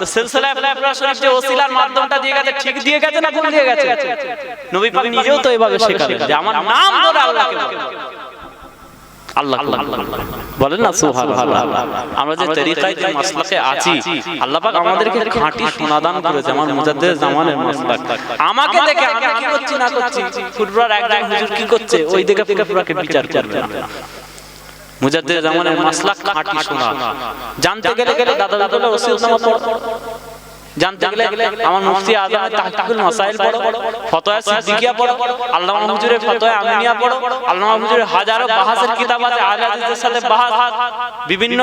তো সিলসিলায়ে ফুরফুরা শরীফ যে ওসিলার মাধ্যমটা দিয়ে গেছে ঠিক দিয়ে গেছে না ভুল দিয়ে গেছে? নবী পাক নিজেও তো এভাবে শেখালেন যে আমার নাম ধরে আল্লাহকে আল্লাহ বলেন না সুবহানাল্লাহ। আমরা যে তরিকায় যে মাসলাকে আছি আল্লাহ পাক আমাদেরকে খাঁটি সমাধান করেছে আমার মুজাদ্দিদ জামানের মাসলাক। আমাকে দেখে আমি কি করছি না করছি? ফুরফুরার একজন হুজুর কি করছে? ওই দেখে ফুরফুরাকে বিচার করবে না। মুজাদ্দিদ জামানের মাসলাক খাঁটি শোনা। জানতে গেলে গেলে দাদা দাদা পড়ো জানতে গেলে আমার মুফতি আজম তাহকিকুল মাসাইল পড়ো। ফতোয়া সিদ্দিকিয়া পড়ো। আল্লামা হুজুরের ফতোয়া আমিনিয়া পড়ো। আল্লামা হুজুরের হাজারো বাহাসের কিতাব আছে আহলে হাদিসের সাথে বাহাস। বিভিন্ন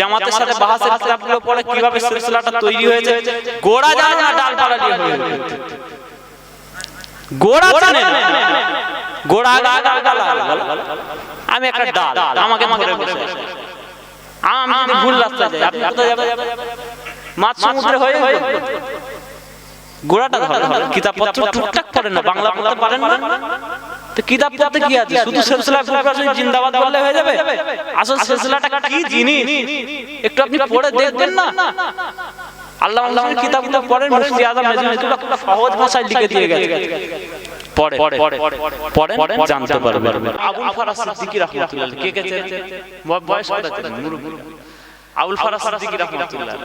জামাতের সাথে বাহাসের কিতাবগুলো পড়ে কীভাবে সিলসিলাটা তৈরি হয়েছে? গোড়া জানো ডালপালা দিয়ে হয়েছে। গোড়া জানে না গোড়া। আমি একটা ডাল আমাকে ধরে বসে। আমি যদি ভুল রাস্তায় যাই আপনি কোথায় যাবেন? মাছ সমুদ্রে হয়ে যাবে গোড়াটা ধরে কিতাব পত্র টুকটাক পড়েন না বাংলা পড়তে পারেন না তো কিতাব পড়তে কি আছে? শুধু সিলসিলা ফুরফুরা জিন্দাবাদ বললে হয়ে যাবে? আসল সিলসিলাটা কি জিনিস? একটু আপনি পড়ে দেখবেন না? আল্লাহ আল্লাহ কিতাবগুলো পড়েন মুফতি আজম মেজুল খুব সহজ ভাষায় লিখে দিয়ে গেছে। পড়ে পড়ে জানতে আবুল ফারাজ সিদ্দিকী রাহমাতুল্লাহ কে কে বয়স কত আবুল ফারাজ সিদ্দিকী রাহমাতুল্লাহ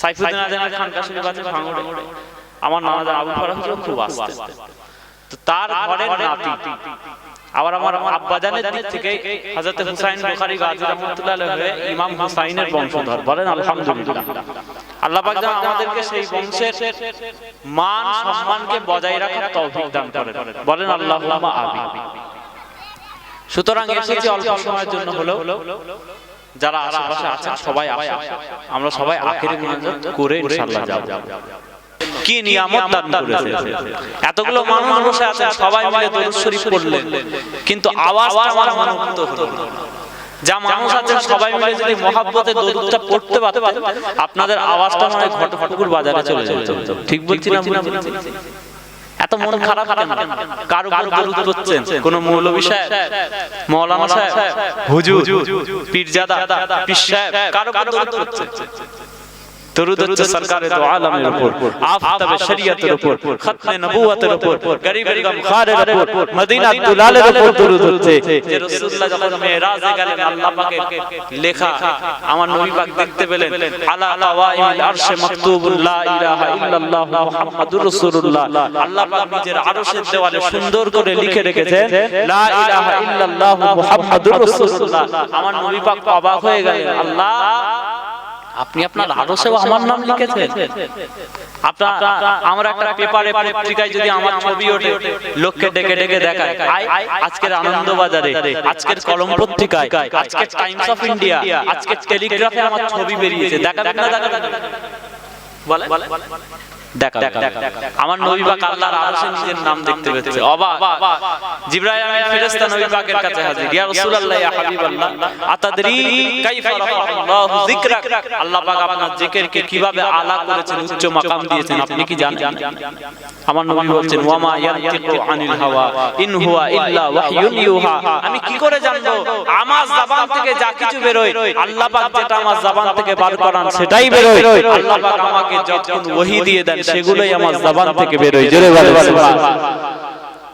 সাইফুদ্দিন আজমের খান কাশির বাজে ভাঙড়ে আমার নানা আবুল ফারাজ খুব আসতে। তো তার ঘরের নাতি। আবার আমার আমার আব্বাজানের দিক থেকে হযরত হুসাইন বুখারী গাজী রাহমাতুল্লাহ আলাইহি ইমাম হুসাইনের বংশধর বলেন আলহামদুলিল্লাহ। আল্লাহ পাক যেন আমাদেরকে সেই বংশের মান সম্মানকে বজায় রাখার তৌফিক দান করেন। বলেন আল্লাহুম্মা আমিন। সুতরাং এসেছি অল্প সময়ের জন্য হলো যারা আশেপাশে আছেন সবাই আমরা সবাই আখেরি মুনাজাত করে ইনশাআল্লাহ যাব। কি নিয়ামত দান করেছে। এতগুলো মানুষ বসে আছেন সবাই মিলে দরুদ শরীফ পড়লেন। কিন্তু আওয়াজটা আমার মনোভূত হলো না। যা মানুষ আছেন সবাই মিলে যদি মহাব্বতে দরুদটা পড়তে পারতেন আপনাদের আওয়াজটা মনে হয় ঘটপুকুর বাজারে চলে যেত ঠিক বলছি না এত মন খারাপ কেন কার উপর দরুদ পড়ছেন কোন মৌলভী সাহেব? মৌলানা সাহেব? হুজুর? পীরজাদা? পীর সাহেব? কার উপর দরুদ পড়ছেন দরুদ হচ্ছে সরকারে দো আলমের উপর আফতাবে শরীয়তের উপর খতমে নবুয়তের উপর গরিবের উপর। মদিনা দুলালের উপর দরুদ হচ্ছে। যে রাসূলুল্লাহ যখন মেরাজে গেলেন আল্লাহ পাকের লেখা আমার নবী পাক দেখতে পেলেন আলা আরশে মাকতুবুল লা ইলাহা ইল্লাল্লাহ মুহাম্মাদুর রাসূলুল্লাহ। আল্লাহ পাক নিজের আরশের দেওয়ালে সুন্দর করে লিখে রেখেছেন লা ইলাহা ইল্লাল্লাহ মুহাম্মাদুর রাসূলুল্লাহ। আমার নবী পাক অবাক হয়ে গেলেন আল্লাহ আপনি আপনার আরশেও আমার নাম লিখেছেন। আপনার আমরা একটা পেপারে পত্রিকায় যদি আমার ছবি ওঠে লোককে ডেকে ডেকে দেখায়। আয়, আজকের আনন্দ আজকের কলম পত্রিকায় আজকের টাইমস অফ ইন্ডিয়া আজকের টেলিগ্রাফে আমার ছবি বেরিয়েছে। দেখাবেন না দেখাবেন বলে দেখা আমার নবী পাক আল্লাহর আরশে নিজের নাম দেখতে পেয়েছে। অবাক। জিবরাইল আমিন ফেরেশতা নবী পাকের কাছে হাজির। ইয়া রাসূলুল্লাহ ইয়া হাবিবাল্লাহ আতাদরি কাইফা রাফাআল্লাহু যিকরাক। আল্লাহ পাক আপনার জিকিরকে কীভাবে আলা করেছেন উচ্চ মাকাম দিয়েছেন আপনি কি জানেন? আমার নবী বলছেন ওয়ামা ইয়ানতিকু আনিল হাওয়া ইন হুয়া ইল্লা ওয়াহয়ুন ইউহা। আমি কি করে জানব? আমার জবান থেকে যা কিছু বেরোয় আল্লাহ পাক যেটা আমার জবান থেকে বার করান সেটাই বেরোয় আল্লাহ পাক আমাকে যতক্ষণ ওহী দিয়ে দেন সেগুলোই আমার জবান থেকে বেরোয়। জোরে বলে সুবহানাল্লাহ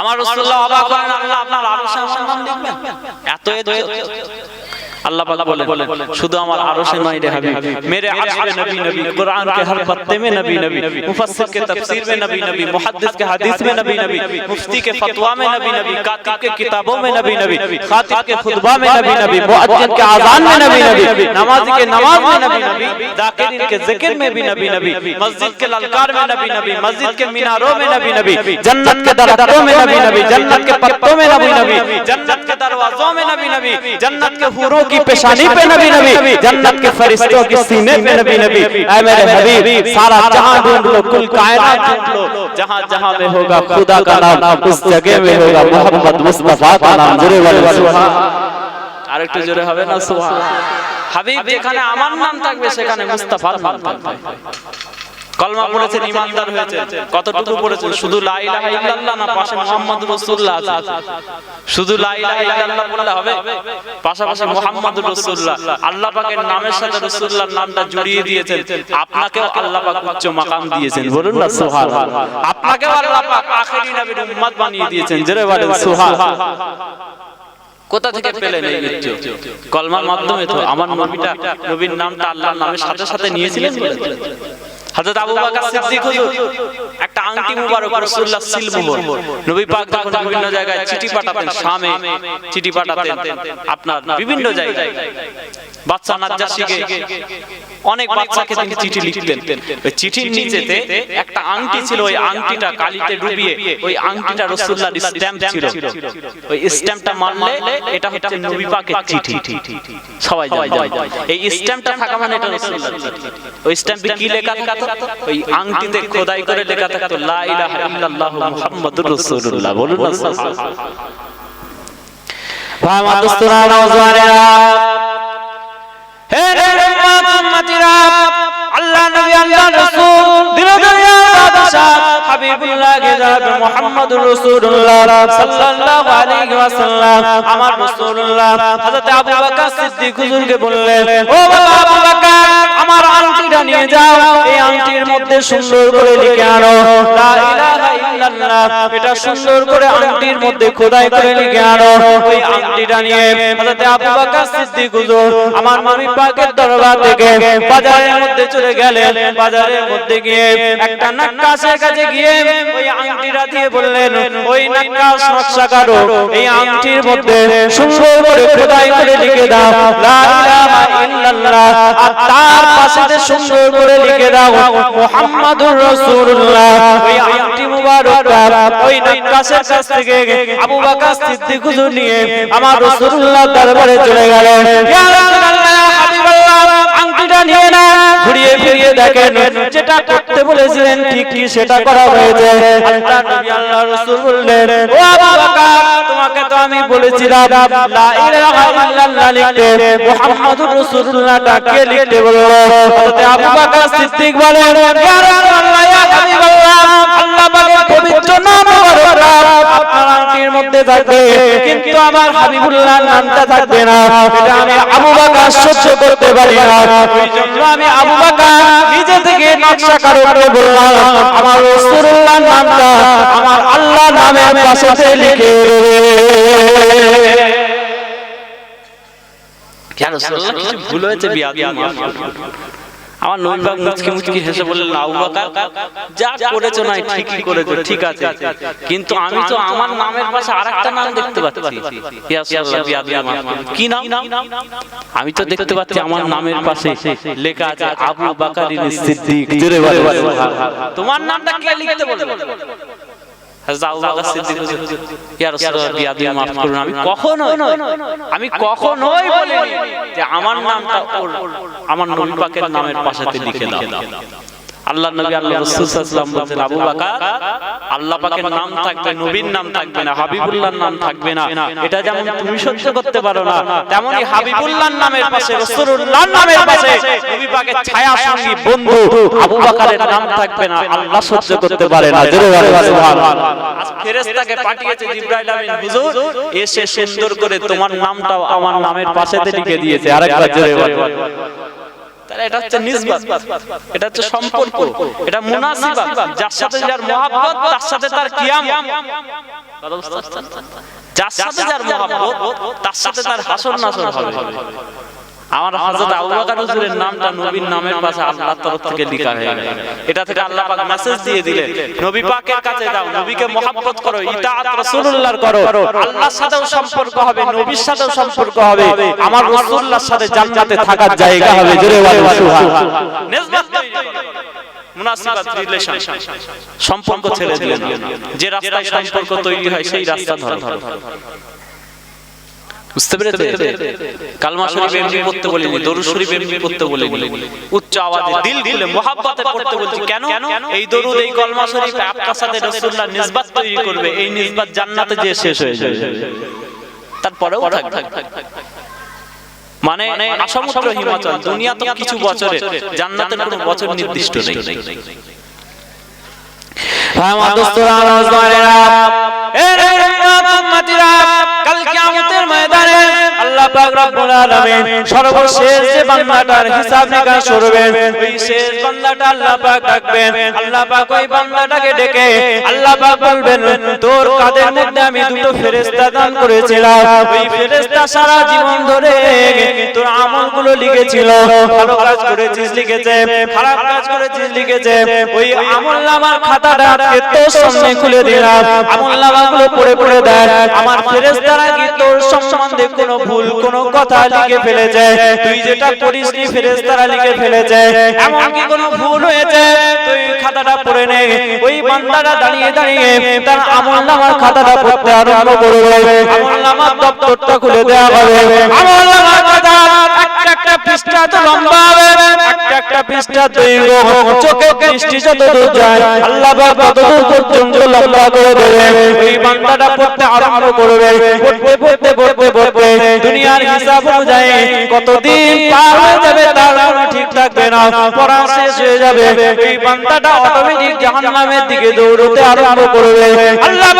আমার রাসূলুল্লাহ অবাক হলেন আল্লাহ আপনার আরশের সম্মান দেখবেন। এত এত अल्लाह पाक बोले शुद्ध हमारा आरोश नई रे हबीब मेरे अर्श पे नबी नबी कुरान के हर पत्ते में नबी नबी मुफस्सिर के तफसीर में नबी नबी मुहद्दिस के हदीस में नबी नबी मुफ्ती के फतवा में नबी नबी कातिब के किताबों में नबी नबी खातिब के खुतबा में नबी नबी मुअज्जिन के आजान में नबी नबी नमाजी के नमाज में नबी नबी जाकिरीन के जिक्र में भी नबी नबी मस्जिद के ललकार में नबी नबी मस्जिद के मीनारों में नबी नबी जन्नत के दरख्तों में नबी नबी जन्नत के पत्तों में नबी नबी जन्नत के दरवाजों में नबी नबी जन्नत के हूरों की पेशानी पे नबी नबी जन्नत के फरिश्तों के सीने पे नबी नबी ऐ मेरे हबीब सारा जहां ढूंढ लो कुल कायनात ढूंढ लो जहां जहां में होगा खुदा का नाम उस जगह में होगा मोहम्मद मुस्तफा का नाम जरे वाले सुभान আর একটু জোরে হবে না সুবহান হাবিব যেখানে আমার নাম থাকবে সেখানে মুস্তাফার নাম থাকবে কলমা পড়েছেন ইমানদার হয়েছে কতটুকু পড়েছেন? শুধু লা ইলাহা ইল্লাল্লাহ না পাশে মুহাম্মদ রাসূলুল্লাহ আছে। শুধু লা ইলাহা ইল্লাল্লাহ বললে হবে? পাশাপাশি মুহাম্মদ রাসূলুল্লাহ আল্লাহ পাকের নামের সাথে রাসূলুল্লাহর নামটা জড়িয়ে দিয়েছেন। আপনাকেও আল্লাহ পাক উচ্চ মাকাম দিয়েছেন। বলুন না সুবহানাল্লাহ। আপনাকেও আল্লাহ পাক আখেরি নবীর উম্মত বানিয়ে দিয়েছেন। জোরে বলেন সুবহানাল্লাহ। কোথা থেকে পেলেন এই উচ্চ কলমার মাধ্যমে তো আমার নবীটা নবীর নামটা আল্লাহর নামের সাথে সাথে নিয়েছিলেন হযরত আবু বকর সিদ্দিক হুজুর। একটা আংটি মুবারক রাসূলুল্লাহ সিল মোহর নবী পাক যখন বিভিন্ন জায়গায় চিঠি পাঠাতেন শামে চিঠি পাঠাতেন আপনার বিভিন্ন জায়গায়। বাচ্চা নাজ্জাশিকে অনেক বাচ্চাকে তিনি চিঠি লিখতেন। ওই চিঠির নিচেতে একটা আংটি ছিল ওই আংটিটা কালিতে ডুবিয়ে ওই আংটিটা রাসূলুল্লাহর স্ট্যাম্প ছিল। ওই স্ট্যাম্পটা মারলে এটা হচ্ছে নবী পাকের চিঠি। সবাই জানে। এই স্ট্যাম্পটা থাকা মানে এটা রাসূলুল্লাহর চিঠি ওই স্ট্যাম্পে কি লেখা থাকতো ওই আংটিতে খোদাই করে লেখা থাকতো লা ইলাহা ইল্লাল্লাহু মুহাম্মাদুর রাসূলুল্লাহ বলুন না সুবহানাল্লাহ। আমার দোস্তরা নওজওয়ানেরা হে রে উম্মত উম্মতিরা আল্লাহ নবী আল্লাহ রাসূল দিন দুনিয়ার বাদশা হাবিবুল্লাহ গেজাব মুহাম্মদুর রাসূলুল্লাহ সাল্লাল্লাহু আলাইহি ওয়াসাল্লাম আমার রাসূলুল্লাহ হযরত আবু বকর সিদ্দিক হুজুরকে বললেন ও বাবা আবু বকর আমার আংটিটা নিয়ে যাও, এই আংটির মধ্যে সুন্দর করে লিখে আনো। লা ইলাহা ইল্লাল্লাহ, এটা সুন্দর করে আংটির মধ্যে খোদাই করে লিখে আনো। ওই আংটিটা নিয়ে হযরত আবু বকর সিদ্দিক হুজুর আমার নবী পাকের দরবার থেকে বাজারের মধ্যে চলে গেলেন। বাজারের মধ্যে গিয়ে একটা নাক্কাশের কাছে গিয়ে ওই আংটিটা দিয়ে বললেন, ওই নাক্কাশ নকশাকার এই আংটির মধ্যে সুন্দর করে খোদাই করে লিখে দাও। লা ইলাহা ইল্লাল্লাহ, আর তার পাশে সুন্দর করে লিখে দাও, মুহাম্মাদুর রাসূলুল্লাহ। ওই আংটি মুবারকটা ওই নাক্কাশের কাছ থেকে আবু বকর সিদ্দিক হুজুর নিয়ে আমার রাসূলুল্লাহ দরবারে চলে গেলেন। ইয়া রাসূলুল্লাহ, হাবিবাল্লাহ, আংটিটা নিয়ে না ঘুরিয়ে ফিরিয়ে দেখেন, যেটা বলেছিলেন ঠিক কি সেটা করা হয়েছে? আল্লাহ নবী আল্লাহ রাসূল বললেন ও আবু বকর তোমাকে তো আমি বলেছিলাম লা ইলাহা ইল্লাল্লাহ লিখতে। মুহাম্মাদুর রাসূলুল্লাহটা কে লিখতে বলল? হযরত আবু বকর সিদ্দিক বলেন ইয়া রাসূলুল্লাহ ইয়া হাবিবাল্লাহ আল্লাহ পাকের পবিত্র নাম আপনার আংটির মধ্যে থাকবে কিন্তু আমার হাবিবুল্লাহ নামটা থাকবে না। এটা আমি আবু বকর সহ্য করতে পারি না। আমি আবু বকর নিজে থেকে নকশা কারও বললাম আমার রাসূলুল্লাহ নামটা আমার আল্লাহ নামের পাশে লিখে দেবে কেন ভুল হয়েছে বিয়া। আমার নবী পাক মুচকি মুচকি হেসে বলে লাউ বাকা যা করেছ না ঠিকই করেছ ঠিক আছে। কিন্তু আমি তো আমার নামের পাশে আরেকটা নাম দেখতে পাচ্ছি। ইয়া দিয়ে মাফ কি নাম? আমি তো দেখতে পাচ্ছি আমার নামের পাশে লেখা আছে আবু বাকারিন সিদ্দিক। জোরে বলে বলে তোমার নামটা কে লিখতে বলবে আমি কখনো আমি কখনোই বলিনি যে আমার নামটা আমার নবী পাকের নামের পাশাতে লিখে দাও। আল্লাহ নবী আল্লাহ রাসূল সাল্লাল্লাহু আলাইহি বলছেন আবু বকর আল্লাহ পাকের নাম থাকবে নবীর নাম থাকবে না হাবিবুল্লাহর নাম থাকবে না। এটা যেমন তুমি সহ্য করতে পারো না তেমনি হাবিবুল্লাহর নামের পাশে রাসূলুল্লাহর নামের পাশে নবী পাকের ছায়া সঙ্গী বন্ধু আবু বকরের নাম থাকবে না আল্লাহ সহ্য করতে পারে না। জোরে বলে সুবহানাল্লাহ। ফেরেশতাকে পাঠিয়েছে জিবরাইল আমিন হুজুর এসে সুন্দর করে তোমার নামটাও আমার নামের পাশেতে লিখে দিয়েছে। আরেকবার জোরে বলে এটা হচ্ছে নিসবাত। এটা হচ্ছে সম্পর্ক। এটা মুনাসিবা যার সাথে যার মহাব্বত তার সাথে তার কিয়াম যার সাথে যার মহাব্বত তার সাথে তার হাসর নাসর হবে। আমার হযরত আবু বকর হুজুরের নামটা নবীর নামের পাশে আল্লাহর তরফ থেকে লেখা হয়ে গেল। এটা থেকে আল্লাহ পাক মেসেজ দিয়ে দিলেন নবী পাকের কাছে যাও নবীকে মহব্বত করো ইতাআত রাসূলুল্লাহর করো। আল্লাহর সাথেও সম্পর্ক হবে নবীর সাথেও সম্পর্ক হবে। আমার রাসূলুল্লাহর সাথে জান্নাতে থাকার জায়গা হবে জোরে বলে নিসবত মুনাসিবাত রিলেশন। সম্পর্ক ছেড়ে দিলেন যে রাস্তায় সম্পর্ক তৈরি হয় সেই রাস্তা ধরো। বুঝতে পেরেছে? কালমা শরীফ এমনি পড়তে বলিনি দরুদ শরীফ এমনি পড়তে বলিনি। উচ্চ আওয়াজে দিল খুলে মোহাব্বতে পড়তে বলছি কেন? এই দরুদ এই কালমা শরীফ আপনার সাথে রাসূলুল্লাহ নিসবাত তৈরি করবে এই নিসবাত জান্নাতে যে শেষ হয়ে যাবে। তারপরেও থাকবে মানে আসামুদ্র হিমাচল দুনিয়া তো কিছু বছরে জান্নাতের কোনো বছর নির্দিষ্ট নেই। আমার দোস্তরা আমার জওয়ানেরা এ রে উম্মত উম্মতিরা কাল কিয়ামতের ময়দানে আল্লাহ পাক রব্বুল আলামিন সর্বশেষ যে বান্দাটার হিসাব নিকাশ করবেন, ওই শেষ বান্দাটা আল্লাহ পাক ডাকবেন। আল্লাহ পাক ওই বান্দাটাকে ডেকে আল্লাহ পাক বলবেন, তোর কাদের মধ্যে আমি দুটো ফেরেশতা দান করেছিলাম। ওই ফেরেশতা সারা জীবন ধরে তোর আমলগুলো লিখেছিল। ভালো কাজ করেছিস লিখেছে, খারাপ কাজ করেছিস লিখেছে। ওই খাতাটা তোর সামনে খুলে দিলাম। পড়ে পড়ে দেখ, আমার ফেরেশতারা কি তোর সম্বন্ধে কোনো ভুল কোনো কথা লিখে ফেলেছে। তুই যেটা করিস নি, ফেরেশতারা লিখে ফেলেছে। এমন কি কোনো ভুল হয়েছে? তুই খাতাটা পড়ে নে। ওই বান্দাটা দাঁড়িয়ে দাঁড়িয়ে তার আমল নামার খাতাটা পড়তে আরম্ভ করবে। আমল নামার দপ্তরটা খুলে দেওয়া হবে। আমল নামার খাতা একটা একটা পৃষ্ঠা তো লম্বা হবে। একটা পৃষ্ঠা দৈর্ঘ্য চোখে দৃষ্টি যত দূর যায়, আল্লাহ পাক ততদূর পর্যন্ত লম্বা করে দেবে। ওই বান্দাটা পড়তে আরম্ভ করবে। পড়তে পড়তে পড়তে পড়তে দুনিয়ার হিসাব অনুযায়ী কতদিন পার হয়ে যাবে তার ঠিক থাকবে না। পড়া শেষ হয়ে যাবে। এই বান্দাটা অটোমেটিক জাহান্নামের দিকে দৌড়তে আরম্ভ করবে। আল্লাহ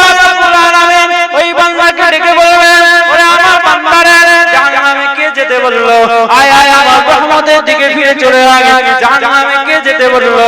বলল, আয় আয় আমার রহমতের দিকে ফিরে চলে আয়। জাহান্নামে কে যেতে বলল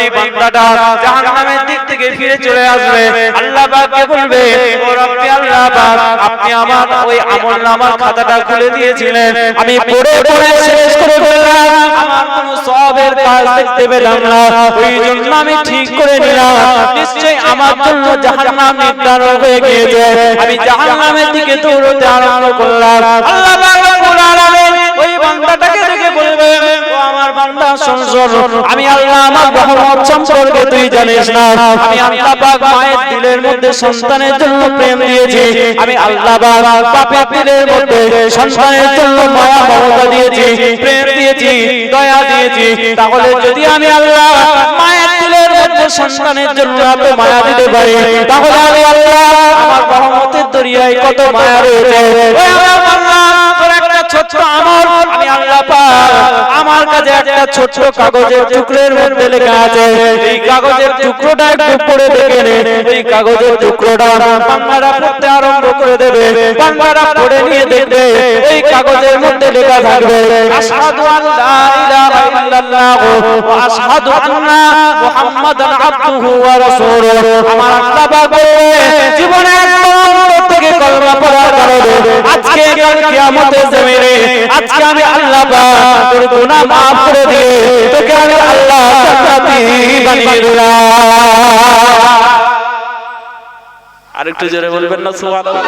এই বান্দাটা জাহান্নামের দিক থেকে ফিরে চলে আসবে। আল্লাহ পাককে বলবে, ও রব্বি আল্লাহ পাক, আপনি আমার ওই আমল নামার খাতাটা খুলে দিয়েছিলেন। আমি পড়ে পড়ে, শেষ করে ফেললাম। আমার কোনো সওয়াবের কাজ দেখতে পেলাম না। ওই জন্য আমি ঠিক করে নিলাম। নিশ্চয়ই আমার জন্য জাহান্নাম নির্ধারণ হয়ে গিয়েছে। আমি জাহান্নামের দিকে দৌড়তে আরম্ভ করলাম। আল্লাহ পাক আলামিন ওই বান্দাটাকে দেখে বলবে ও আমার বান্দা, শোন আমি আল্লাহ আমার রহমত সম্পর্কে তুই জানিস না। আমি আল্লাহ পাক মায়ের দিলের মধ্যে সন্তানের জন্য প্রেম দিয়েছি। আমি আল্লাহ পাক দিলের মধ্যে সন্তানের জন্য মায়া, মমতা দিয়েছি, প্রেম দিয়েছি, দয়া দিয়েছি। তাহলে যদি আমি আল্লাহ মায়ের দিলের মধ্যে সন্তানের জন্য এত মায়া দিতে পারি, তাহলে আমি আল্লাহ আমার রহমতের দরিয়ায় কত মায়া রয়েছে। ছোট্ট আমল আমি আল্লাহ পাক আমার কাছে একটা ছোট্ট কাগজের টুকরোর মধ্যে লেখা আছে। এই কাগজের টুকরোটা একটু পড়ে দেখে নে। এই কাগজের টুকরোটা বাংলারা পড়তে আরম্ভ করে দেবে। বাংলারা পড়ে নিয়ে দেখবে এই কাগজের মধ্যে লেখা থাকবে আশহাদু আল্লা ইলাহা ইল্লাল্লাহ ওয়া আশহাদু আন্না মুহাম্মাদান আবদুহু ওয়া রাসূলুহু। আমার আল্লাহ পাক বলবে, জীবনে থেকে কলমা পড়ার কারণে আজকে কিয়ামতের জমিনে আজকে আমি আল্লাহ তোর গুনাহ maaf করে দিয়ে তোকে আমি আল্লাহ জান্নাতি বানিয়ে দিলাম। আরেকটু জোরে বলবেন না, সুবহানাল্লাহ।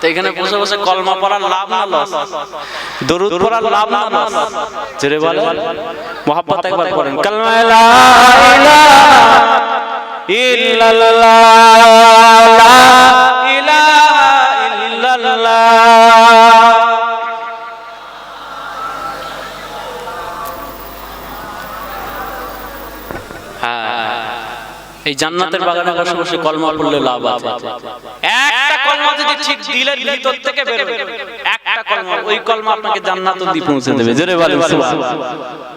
তো এখানে বসে বসে কলমা পড়ার লাভ না লস? দরুদ পড়ার লাভ না লস? জোরে বলেন। মোহাব্বত একবার পড়েন। কালমা লা ইলাহা ইল্লাল্লাহ। লা ইলাহা ইল্লাল্লাহ। এই জান্নাতের বাগানে বসে বসে কলমা পড়লে লাভ আছে। একটা কলমা যদি ঠিক দিলের ভিতর থেকে বের হবে একটা কলমা ওই কলমা আপনাকে জান্নাত অবধি পৌঁছে দেবে। জোরে বলেন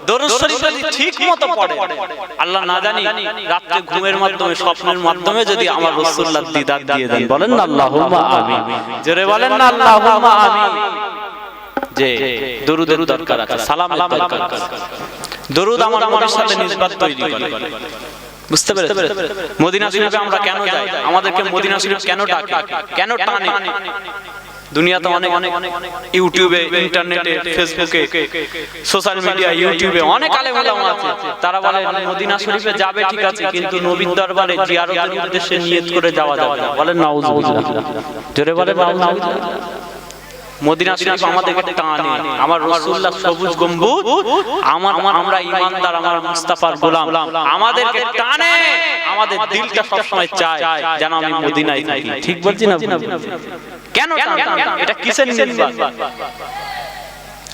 দরুদ শরীফ যদি ঠিক মতো পড়ে আল্লাহ না জানি রাতে ঘুমের মাধ্যমে স্বপ্নের মাধ্যমে যদি আমার রাসূলুল্লাহ দিদার দিয়ে দেন। বলেন না আল্লাহুম্মা আমিন। জোরে বলেন না আল্লাহুম্মা আমিন। যে দরুদের দরকার আছে সালামের দরকার আছে। দরুদ আমার মনের সাথে নিসবত তৈরি করে। বুঝতে পেরেছেন? মদিনা শরীফে আমরা কেন যাই? আমাদেরকে মদিনা শরীফ কেন ডাকে? কেন টানে? দুনিয়াতে অনেক অনেক ইউটিউবে ইন্টারনেটে ফেসবুকে সোশ্যাল মিডিয়া ইউটিউবে অনেক আলেম ওলামা আছে। তারা বলে মদিনা শরীফে যাবে ঠিক আছে কিন্তু নবীর দরবারে জিয়ারতের উদ্দেশ্যে নিয়ত করে যাওয়া যাবে না। বলেন নাউজুবিল্লাহ। জোরে বলেন নাউজুবিল্লাহ। মদিনা শরীফ আমাদেরকে টানে। আমার রাসূলুল্লাহ সবুজ গম্বুজ আমার আমার ঈমানদার আমার মুস্তাফার গোলাম। আমাদেরকে টানে। আমাদের দিলটা সবসময় চায় যেন আমি মদিনায় থাকি। ঠিক বলছি না কেন? এটা কিসের নির্বাণ?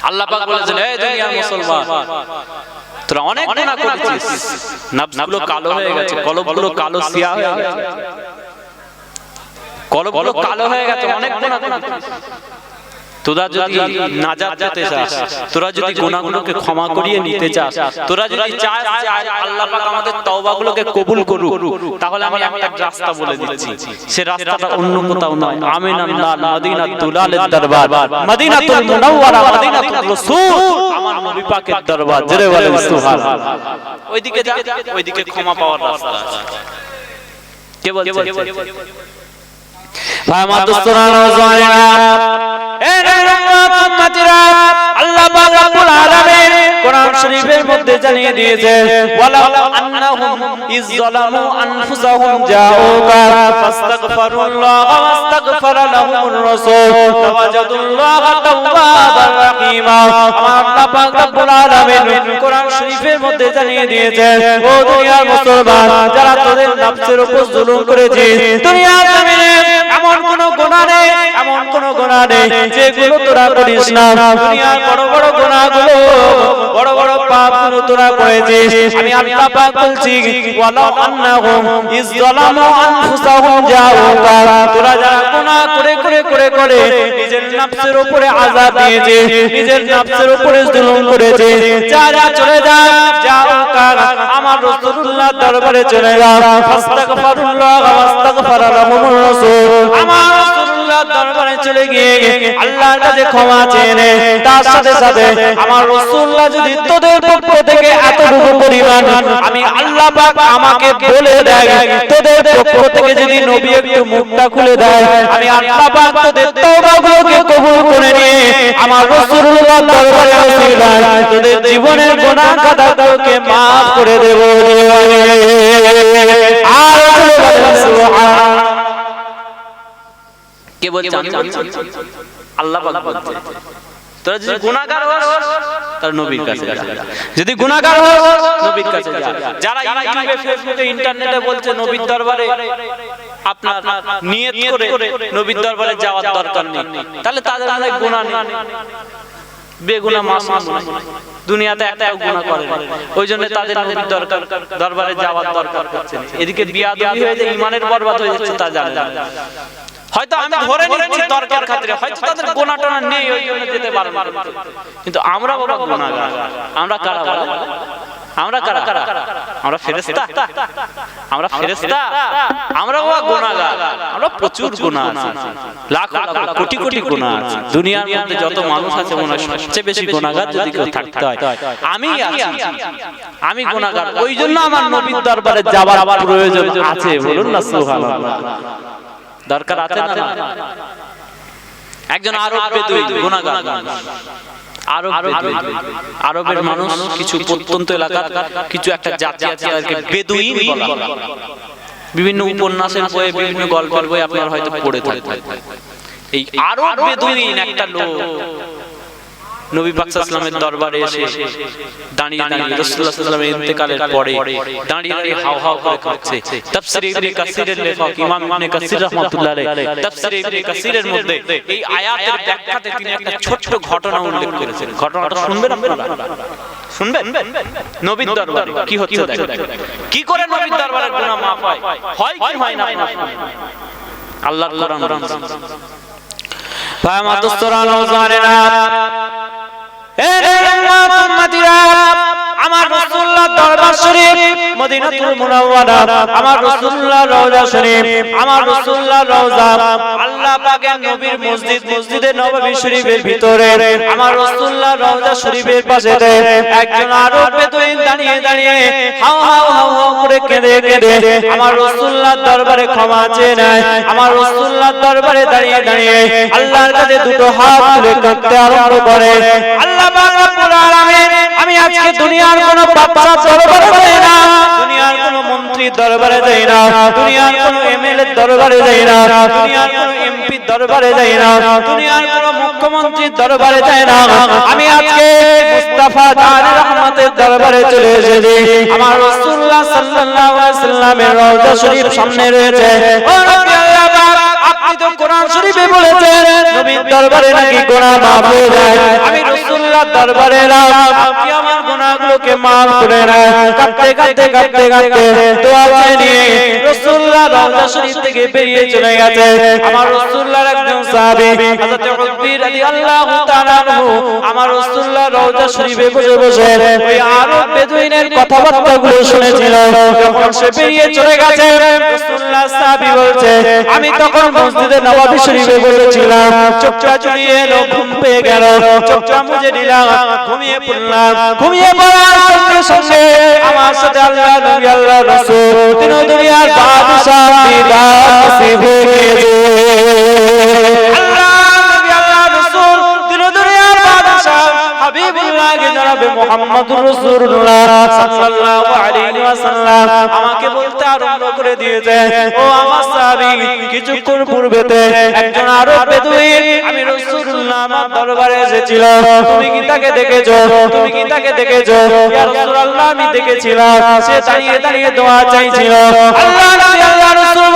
আল্লাহ পাক বলেছেন এই দুনিয়ার মুসলমান তোরা অনেক গুনাহ করেছিস নাফসগুলো কালো হয়ে গেছে কলবগুলো কালো সিয়া হয়ে গেছে। কলবগুলো কালো হয়ে গেছে অনেক গুনাহ করেছিস তোরা যদি নাজাত যেতে চাস তোরা যদি গুনাহগুলোকে ক্ষমা করিয়ে নিতে চাস তোরা যদি চাস যে আল্লাহ পাক আমাদের তওবাগুলোকে কবুল করুক তাহলে আমি একটা রাস্তা বলে দিচ্ছি। সে রাস্তাটা অন্য কোথাও নয় আমিন আল্লাহ মদিনাতুল আলের দরবার। মদিনাতুল মুনাওয়ারা মদিনাতুল রাসূল। আমার নবী পাকের দরবার। জেরে বলেন সুবহানাল্লাহ। ওইদিকে যা ওইদিকে ক্ষমা পাওয়ার রাস্তা আছে। কে বলছে ভাই মা দোস্তরা নওজওয়ানেরা এ নওজওয়ান উম্মতিরা জানিয়ে দিয়েছে যারা তোদের নফসের উপর জুলুম করেছিস দুনিয়ার এমন গুনাহ নেই, এমন কোন গুনাহ নেই, যেগুলো তোরা করিস না। দুনিয়ার বড় বড় গুনাহগুলো বড় বড় পাপগুলো তোরা করেছিস। আমি আল্লাহ পাক বলছি ওয়ালাউ আন্নাহুম ইজ যালামু আনফুসাহুম জাউকা তোরা যারা গুনাহ করে করে করে করে নিজের নফসের উপরে আযাব দিয়েছিস, নিজের নফসের উপরে জুলুম করেছিস, যা যা চলে যা জাউকা আমার রাসূলুল্লাহ দরবারে চলে যা। ফাস্তাগফিরুল্লাহ ওয়াস্তাগফারা রাসূল। আমার সাথে আমার তোদের পক্ষ থেকে এতটুকু পরিমাণ আমি আল্লাহ আল্লাহ করে নিয়ে আর কে বলছে? আমি আল্লাহ পাক বলছে। তোরা যদি গুনাহগার হস তার নবীর কাছে যদি গুনাহগার হস নবীর কাছে যারা ইউটিউবে ফেসবুকে ইন্টারনেটে বলছে নবীর দরবারে আপনার নিয়ত করে নবীর দরবারে যাওয়ার দরকার নেই। তাহলে তাদের গুনাহ নেই। বেগুনা মাসুম দুনিয়াতে একটা গুনাহ করে। ওই জন্য তাদের নবীর দরকার দরবারে যাওয়ার দরকার হচ্ছে। এদিকে বিয়াদবি হয়ে যায় ইমানের বরবাদ হয়ে যাচ্ছে তা জানে হয়তো আমি ধরে নিচ্ছি তর্কের খাতিরে হয়তো তাদের গোনা টোনা নেই ওই জন্য যেতে পারে না। কিন্তু আমরা বাবা আমরা কারা বলে? আমরা কারা? আমরা ফেরেশতা। আমরা ফেরেশতা। আমরা বাবা আমরা প্রচুর গুনাহ আছে। লাখ লাখ কোটি কোটি গুনাহ আছে। দুনিয়ার মধ্যে যত মানুষ আছে মনে হয় সবচেয়ে বেশি গুনাহগার যদি কেউ থাকতে হয়। আমি আমি গুনাহগার। ওই জন্য আমার নবীর দরবারে যাওয়ার প্রয়োজন আছে। বলুন না সুবহানাল্লাহ। দরকার আছে না? একজন আরব বেদুই গুনাহগার। আরব আরবের মানুষ কিছু প্রত্যন্ত এলাকার কিছু একটা জাতি আছে তাদেরকে বেদুইন বলা বিভিন্ন উপন্যাসের বইয়ে বিভিন্ন গল্পের বই আপনারা হয়তো পড়ে থাকবেন। এই আরব বেদুইন একটা লোক। নবী পাক সাল্লামের দরবারে এসে দাঁড়িয়ে দাঁড়িয়ে সাল্লামের ইন্তেকালের পরে দাঁড়িয়ে দাঁড়িয়ে হাও হাও করে কাঁদছে। তাফসীর ইবনে কাসিরের লেখক ইমাম ইবনে কাসির রাহমাতুল্লাহ আলাইহি। তাফসীর ইবনে কাসিরের মধ্যে এই আয়াতের ব্যাখ্যাতে তিনি একটা ছোট্ট ঘটনা উল্লেখ করেছেন। ঘটনাটা শুনবেন আপনারা? শুনবেন। নবীর দরবারে কি হচ্ছে দেখেন? কি করে নবীর দরবারে গুনাহ মাফ হয়? হয় কি হয় না আল্লাহর কোরআন ভাই মা দোস্তরা নওজওয়ানেরা এ উম্মত উম্মতিরা আমার রাসূলুল্লাহ দরবার শরীফ মদিনাতুল মুনাওয়ারা, আমার রাসূলুল্লাহ রওজা শরীফ, আমার রাসূলুল্লাহ রওজা, আল্লাহ পাকের নবীর মসজিদ, মসজিদে নববী শরীফের ভিতরে, আমার রাসূলুল্লাহ রওজা শরীফের পাশে একজন আরব বেদুইন দাঁড়িয়ে দাঁড়িয়ে হাও হাও হাও করে কেঁদে কেঁদে, আমার রাসূলুল্লাহ দরবারে ক্ষমা চেয়ে নেয়, আমার রাসূলুল্লাহ দরবারে দাঁড়িয়ে দাঁড়িয়ে আল্লাহর কাছে দুটো হাত তুলে কাঁদতে আরম্ভ করে, আল্লাহ পাক রব্বুল আলামিন, আমি আজকে দুনিয়ার কোনো বাচ্চা যাই না। দুনিয়ার কোনো মন্ত্রী দরবারে যাই না। দুনিয়ার কোনো এমএলএ দরবারে যাই না। দুনিয়ার কোনো এমপি দরবারে যাই না। দুনিয়ার কোনো মুখ্যমন্ত্রীর দরবারে যাই না। আমি আজকে মুস্তাফা জান রহমতের দরবারে চলে এসেছি। আমার রাসূলুল্লাহ সাল্লাল্লাহু আলাইহি সাল্লামের রওজা শরীফ সামনে রয়েছে। ও নবী আল্লাহ পাক আপনি তো কোরআন শরীফে বলেছেন নবীর দরবারে নাকি গুনাহ মাফ হয়ে যায়। আমি রাসূলুল্লাহর দরবারে আমার গুনাহগুলোকে মাফ করে নেন কাঁদতে কাঁদতে কাঁদতে কাঁদতে দোয়া নিয়ে রাসূলুল্লাহ রওজা শরীফ থেকে বেরিয়ে চলে গেছে। আমার রাসূলুল্লাহর একজন সাহাবী, হযরত উদ্বি রাদিয়াল্লাহু তাআলা আনহু, আমার রাসূলুল্লাহ রওজা শরীফে বসে বসে ওই আরব বেদুইনের কথাবার্তাগুলো শুনেছিল। যখন সে বেরিয়ে চলে গেছে, রাসূলুল্লাহ সাহাবী বলছে, আমি তখন মসজিদে নববী শরীফে বসেছিলাম। চোখটা চুরিয়ে এলো, ঘুম পেয়ে গেল। চোখটা মুজে নিলাম ঘুমিয়ে পড়লাম ঘুমিয়ে পড়ার সঙ্গে সঙ্গে আমার সাথে আল্লাহ রাসূলুল্লাহ সাল্লাল্লাহু আলাইহি ওয়াসাল্লাম আমাকে বলতে আরম্ভ করে ও আমার সাহাবী, কিছুক্ষণ পূর্বেতে একজন আরব বেদুইন আমি দরবারে তুমি কি তাকে দেখেছ? তুমি কি তাকে দেখেছ? ইয়া রাসূলুল্লাহ, আমি দেখেছিলাম। সে দাঁড়িয়ে দাঁড়িয়ে দোয়া চাইছিল। আল্লাহ আল্লাহ রাসূল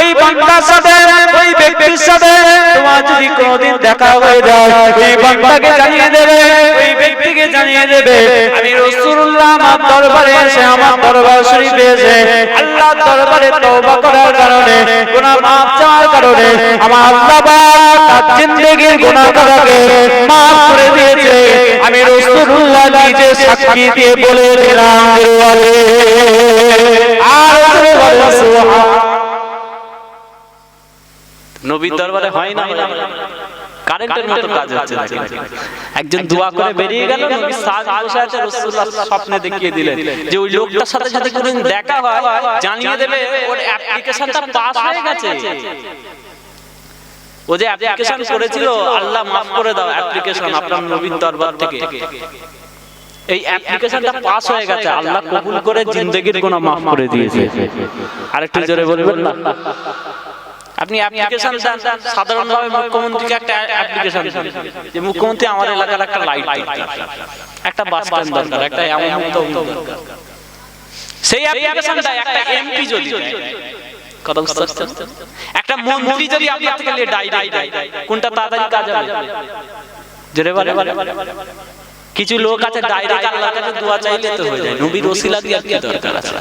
ওই বান্দার সাথে, ওই ব্যক্তির সাথে তোমার যদি কোনোদিন দেখা হয়ে যায়, ওই বান্দাকে জানিয়ে দেবে, ওই ব্যক্তিকে জানিয়ে দেবে, আমি রাসূলুল্লাহ আমার দরবারে এসে আমার দরবার শরীফে এসে আল্লাহ দরবারে তওবা করার কারণে, গুনাহ মাফ চাওয়ার কারণে, আমার আল্লাহ তার জিন্দেগির গুনাহগুলোকে মাফ করে দিয়েছে। আমি রাসূলুল্লাহ নিজে সাক্ষী দিয়ে বলে দিলাম আর বলে সুবহান নবীর দরবারে হয় না কারেন্টের মতো কাজ হচ্ছে একজন দোয়া করে বেরিয়ে গেল নবী সাজ বসে আছে রাসূলুল্লাহ স্বপ্নে দেখিয়ে দিলেন যে ওই লোকটার সাথে যদি কোনদিন দেখা হয় জানিয়ে দেবে ওর অ্যাপ্লিকেশনটা পাস হয়ে গেছে। ও যে অ্যাপ্লিকেশন করেছিল আল্লাহ মাফ করে দাও অ্যাপ্লিকেশন আপনার নবীর দরবার থেকে। এই অ্যাপ্লিকেশনটা পাস হয়ে গেছে আল্লাহ কবুল করে জিন্দেগির গুনাহ মাফ করে দিয়েছে। আরেকটু জোরে বলবেন না? আপনি অ্যাপ্লিকেশন দেন সাধারণভাবে মুখ্যমন্ত্রীকে একটা অ্যাপ্লিকেশন যে মুখ্যমন্ত্রী আমার এলাকার একটা লাইট একটা বাস স্ট্যান্ড দরকার একটা দরকার সেই অ্যাপ্লিকেশনটা একটা এমপি যদি কথা বুঝতে পারছেন একটা মন্ত্রী যদি আপনার থেকে নিয়ে ডাই ডাই কোনটা তাড়াতাড়ি কাজ হবে? জোরে বলে? কিছু লোক আছে ডাইরেক্ট আল্লাহর কাছে দোয়া চাইলে তো হয়ে যায় নবীর ওসিলা দিয়ে কি দরকার আছে?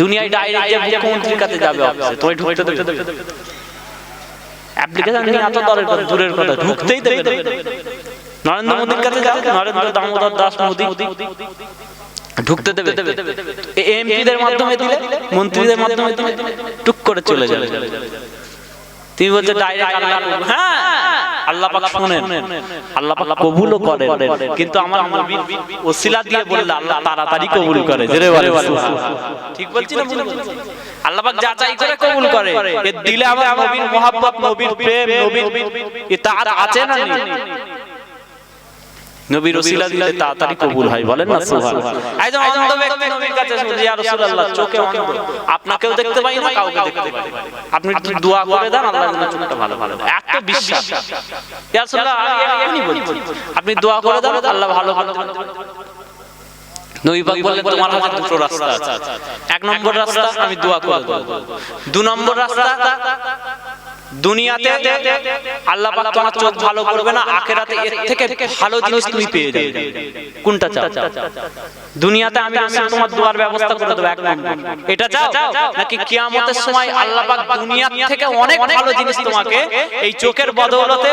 দুনিয়ায় ডাইরেক্ট যে মুখ্যমন্ত্রীর কাছে যাবে অফিসে তোমায় ঢুকতে দেবে। অ্যাপ্লিকেশন নিয়ে এত দরের কথা দূরের কথা ঢুকতেই দেবে। নরেন্দ্র মোদীর কাছে যাবে নরেন্দ্র দামোদর দাস মোদী। ঢুকতে দেবে। এমপিদের মাধ্যমে দিলে মন্ত্রীদের মাধ্যমে দিলে টুক করে চলে যাবে। তুমি বলছো ডাইরেক্ট আল্লাহ কবুল। হ্যাঁ। আল্লাহ পাক শুনেন। আল্লাহ পাক কবুলও করেন। কিন্তু আমার নবীর ওসিলা দিয়ে বললে আল্লাহ তাড়াতাড়ি কবুল করে। জেরে বলে ঠিক বলছি না ভুল বলছি? আল্লাহ পাক যাচাই করে কবুল করে এর দিলে আমার নবীর মোহাব্বত নবীর প্রেম নবীর ইতাআত আছে না নেই? নবীর ওসিলা দিলে তাড়াতাড়ি কবুল হয় বলেন না সুবহানাল্লাহ একজন অন্ধ ব্যক্তি নবীর কাছে শুনছে ইয়া রাসূলুল্লাহ চোখে অন্ধ আপনাকেও দেখতে পাই না কাউকে দেখতে পাই আপনি দোয়া করে দেন আল্লাহ যেন চোখটা ভালো ভালো। এত বিশ্বাস। ইয়া রাসূলুল্লাহ আমি এখনই বলছি আপনি দোয়া করে দেন আল্লাহ ভালো ভালো নবী পাক বললেন তোমার হাতে দুটো রাস্তা। আছে এক নম্বর রাস্তা আমি দোয়া করে দেবো। দু নম্বর রাস্তা দুনিয়াতে আল্লাহ পাক তোমার চোখ ভালো করবে না, আখেরাতে এর থেকে ভালো জিনিস তুমি পেয়ে যাবে। কোনটা চাও? দুনিয়াতে আমি রাসূল তোমার দোয়ার ব্যবস্থা করে দেবো, এক এটা চাও? নাকি কিয়ামতের সময় আল্লাহ পাক দুনিয়া থেকে অনেক ভালো জিনিস তোমাকে এই চোখের বদৌলতে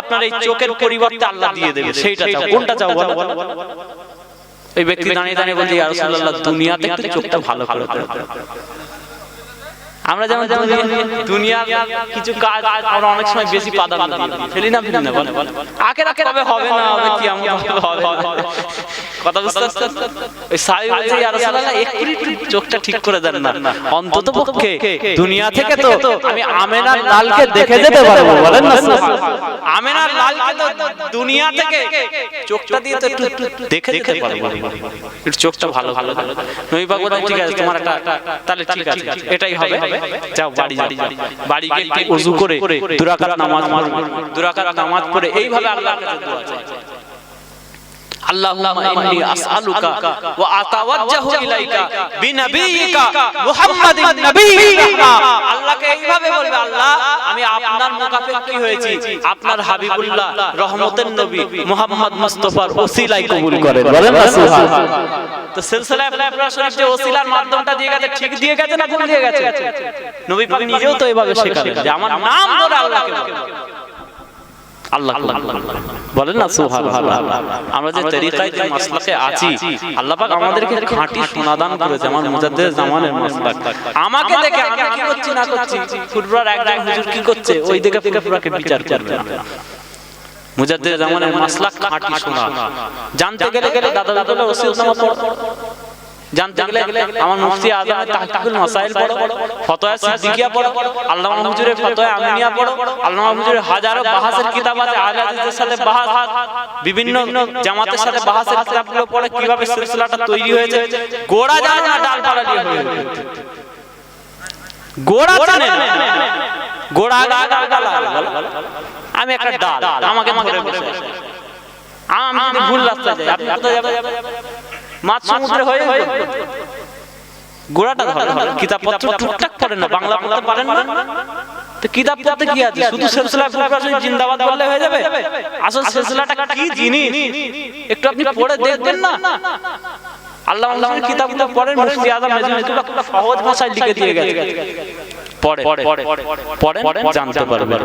আপনার এই চোখের পরিবর্তে আল্লাহ দিয়ে দেবে? সেইটা চাও। কোনটা চাও বলো? এই ব্যক্তি দাঁড়িয়ে দাঁড়িয়ে বলছে, ইয়া রাসূলুল্লাহ, দুনিয়াতে চোখটা ভালো করে দাও আমরা যেমন যেমন কিছু কাজ আমরা অনেক সময় বেশি প্রাধান্য দিই। ফেলি না ফেলি না বলে। আখের আখের হবে হবে না হবে কি হবে। কথা বুঝতে ওই সাহেব রাসূলুল্লাহ একটু চোখটা ঠিক করে দেন না। অন্তত পক্ষে দুনিয়া থেকে তো আমি আমেনার লালকে দেখে যেতে পারব বলেন না আমেনার লালকে তো দুনিয়া থেকে চোখটা দিয়ে তো একটু একটু দেখে যেতে পারব। একটু চোখটা ভালো ভালো নবী পাক বলেন ঠিক আছে তোমার একটা তাহলে ঠিক আছে এটাই হবে। যাও বাড়ি যাও বাড়ি গিয়ে করে দুরাকাত নামাজ দুরাকাত নামাজ পড়ে এইভাবে আল্লাহর কাছে দোয়া চাই। নিজেও তো এভাবে শেখালেন যে আমার নাম ধরে আল্লাহকে আল্লাহ বলেন না সুবহানাল্লাহ। আমরা যে তরিকায় যে মাসলাকে আছি আল্লাহ পাক আমাদেরকে খাঁটি সমাধান করেছে আমার মুজাদ্দিদ জামানের মাসলাক। আমাকে দেখে আমি কি করছি না করছি? ফুটবলার একজন হুজুর কি করছে? ওই দিকে ফুটবলারকে বিচার করবে। না মুজাদ্দিদ জামানের মাসলাক খাঁটি শোনা। জানতে গেলে গেলে দাদা দাদা রসিদনামা পড়ো জানতে গেলে আমার মুফতি আজমের তাহকিকুল মাসাইল পড়ো ফতোয়া সিদ্দিকিয়া পড়ো আল্লামা হুজুরের ফতোয়া আমিনিয়া পড়ো আল্লামা হুজুরের হাজারো বাহাসের কিতাব আছে আহলে হাদিসের সাথে বাহাস বিভিন্ন জামাতের সাথে বাহাসের কিতাবগুলো পড়ে কীভাবে সিলসিলাটা তৈরি হয়েছে? গোড়া জানো না ডালপালা দিয়ে হয়ে গোড়া জানে। আমি একটা ডাল আমাকে আছে। আমি ভুল রাস্তায় যাই আপনি যাবেন? মাছ সমুদ্রে হয়ে হয়ে গোড়াটা ধরে। কিতাবপত্র টুকটাক পড়েন না বাংলা পড়তে পারেন না? তো কিতাব পড়তে কি আছে? শুধু সিলসিলা ফুরকান জিন্দাবাদ বললে হয়ে যাবে? আসল সিলসিলাটা কি জিনিস? একটু আপনি পড়ে দেখবেন না। আল্লাহ আল্লাহ কিতাবগুলো পড়েন মুফতি আজম মেজমেজুল্লাহ খুব সহজ ভাষায় লিখে দিয়ে গেছে। পড়ে পড়ে পড়ে জানতে পারবেন।